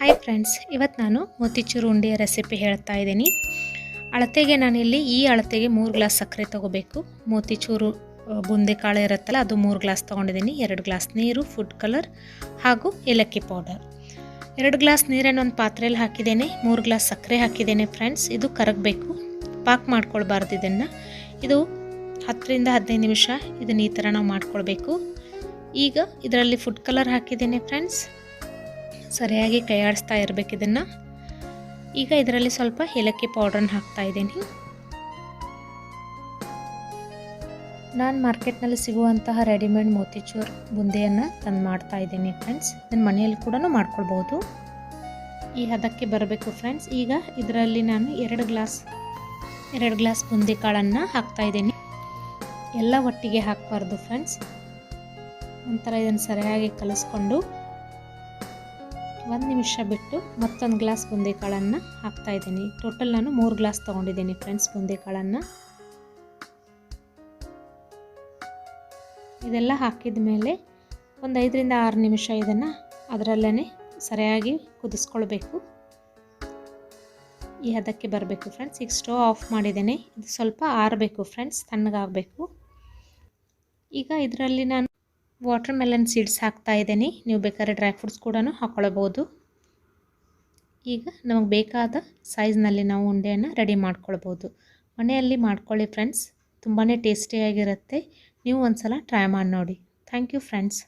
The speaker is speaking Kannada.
ಹಾಯ್ ಫ್ರೆಂಡ್ಸ್ ಇವತ್ತು ನಾನು ಮೋತಿಚೂರು ಉಂಡೆಯ ರೆಸಿಪಿ ಹೇಳ್ತಾ ಇದ್ದೀನಿ. ಅಳತೆಗೆ ನಾನಿಲ್ಲಿ ಈ ಅಳತೆಗೆ ಮೂರು ಗ್ಲಾಸ್ ಸಕ್ಕರೆ ತೊಗೋಬೇಕು. ಮೋತಿಚೂರು ಬುಂದೆ ಕಾಳು ಇರುತ್ತಲ್ಲ, ಅದು ಮೂರು ಗ್ಲಾಸ್ ತೊಗೊಂಡಿದ್ದೀನಿ. ಎರಡು ಗ್ಲಾಸ್ ನೀರು ಫುಡ್ ಕಲರ್ ಹಾಗೂ ಏಲಕ್ಕಿ ಪೌಡರ್ ಎರಡು ಗ್ಲಾಸ್ ನೀರನ್ನು ಒಂದು ಪಾತ್ರೆಯಲ್ಲಿ ಹಾಕಿದ್ದೇನೆ. ಮೂರು ಗ್ಲಾಸ್ ಸಕ್ಕರೆ ಹಾಕಿದ್ದೇನೆ ಫ್ರೆಂಡ್ಸ್ ಇದು ಕರಗಬೇಕು. ಪಾಕ್ ಮಾಡ್ಕೊಳ್ಬಾರ್ದು ಇದನ್ನು. ಇದು ಹತ್ತರಿಂದ ಹದಿನೈದು ನಿಮಿಷ ಇದನ್ನು ಈ ಥರ ನಾವು ಮಾಡ್ಕೊಳ್ಬೇಕು. ಈಗ ಇದರಲ್ಲಿ ಫುಡ್ ಕಲರ್ ಹಾಕಿದ್ದೇನೆ ಫ್ರೆಂಡ್ಸ್ ಸರಿಯಾಗಿ ಕೈಯಾಡಿಸ್ತಾ ಇರಬೇಕು ಇದನ್ನು. ಈಗ ಇದರಲ್ಲಿ ಸ್ವಲ್ಪ ಏಲಕ್ಕಿ ಪೌಡ್ರನ್ನ ಹಾಕ್ತಾ ಇದ್ದೀನಿ. ನಾನು ಮಾರ್ಕೆಟ್ನಲ್ಲಿ ಸಿಗುವಂತಹ ರೆಡಿಮೇಡ್ ಮೋತಿಚೂರ್ ಬುಂದಿಯನ್ನು ತಂದು ಮಾಡ್ತಾ ಇದ್ದೀನಿ ಫ್ರೆಂಡ್ಸ್ ನನ್ನ ಮನೆಯಲ್ಲಿ ಕೂಡ ಮಾಡ್ಕೊಳ್ಬೋದು. ಈ ಹದಕ್ಕೆ ಬರಬೇಕು ಫ್ರೆಂಡ್ಸ್ ಈಗ ಇದರಲ್ಲಿ ನಾನು ಎರಡು ಗ್ಲಾಸ್ ಎರಡು ಗ್ಲಾಸ್ ಬುಂದಿ ಕಾಳನ್ನು ಹಾಕ್ತಾ ಇದ್ದೀನಿ. ಎಲ್ಲ ಒಟ್ಟಿಗೆ ಹಾಕಬಾರ್ದು ಫ್ರೆಂಡ್ಸ್ ನಂತರ ಇದನ್ನು ಸರಿಯಾಗಿ ಕಲಿಸ್ಕೊಂಡು ಒಂದು ನಿಮಿಷ ಬಿಟ್ಟು ಮತ್ತೊಂದು ಗ್ಲಾಸ್ ಬೂಂದಿ ಕಾಳನ್ನು ಹಾಕ್ತಾ ಇದ್ದೀನಿ. ಟೋಟಲ್ ನಾನು ಮೂರು ಗ್ಲಾಸ್ ತೊಗೊಂಡಿದ್ದೀನಿ ಫ್ರೆಂಡ್ಸ್ ಬುಂದಿ ಕಾಳನ್ನು ಇದೆಲ್ಲ ಹಾಕಿದ ಮೇಲೆ ಒಂದು ಐದರಿಂದ ಆರು ನಿಮಿಷ ಇದನ್ನು ಅದರಲ್ಲೇ ಸರಿಯಾಗಿ ಕುದಿಸ್ಕೊಳ್ಬೇಕು. ಈ ಹದಕ್ಕೆ ಬರಬೇಕು ಫ್ರೆಂಡ್ಸ್ ಈಗ ಸ್ಟವ್ ಆಫ್ ಮಾಡಿದ್ದೇನೆ. ಇದು ಸ್ವಲ್ಪ ಆರಬೇಕು ಫ್ರೆಂಡ್ಸ್ ತಣ್ಣಗಾಗಬೇಕು. ಈಗ ಇದರಲ್ಲಿ ನಾನು ವಾಟರ್ ಮೆಲನ್ ಸೀಡ್ಸ್ ಹಾಕ್ತಾ ಇದ್ದೀನಿ. ನೀವು ಬೇಕಾದ್ರೆ ಡ್ರೈ ಫ್ರೂಟ್ಸ್ ಕೂಡ ಹಾಕ್ಕೊಳ್ಬೋದು ಈಗ ನಮಗೆ ಬೇಕಾದ ಸೈಜ್ನಲ್ಲಿ ನಾವು ಉಂಡೆಯನ್ನು ರೆಡಿ ಮಾಡ್ಕೊಳ್ಬೋದು. ಮನೆಯಲ್ಲಿ ಮಾಡ್ಕೊಳ್ಳಿ ಫ್ರೆಂಡ್ಸ್ ತುಂಬಾ ಟೇಸ್ಟಿಯಾಗಿರುತ್ತೆ ನೀವು ಒಂದು ಸಲ ಟ್ರೈ ಮಾಡಿ ನೋಡಿ. Thank you friends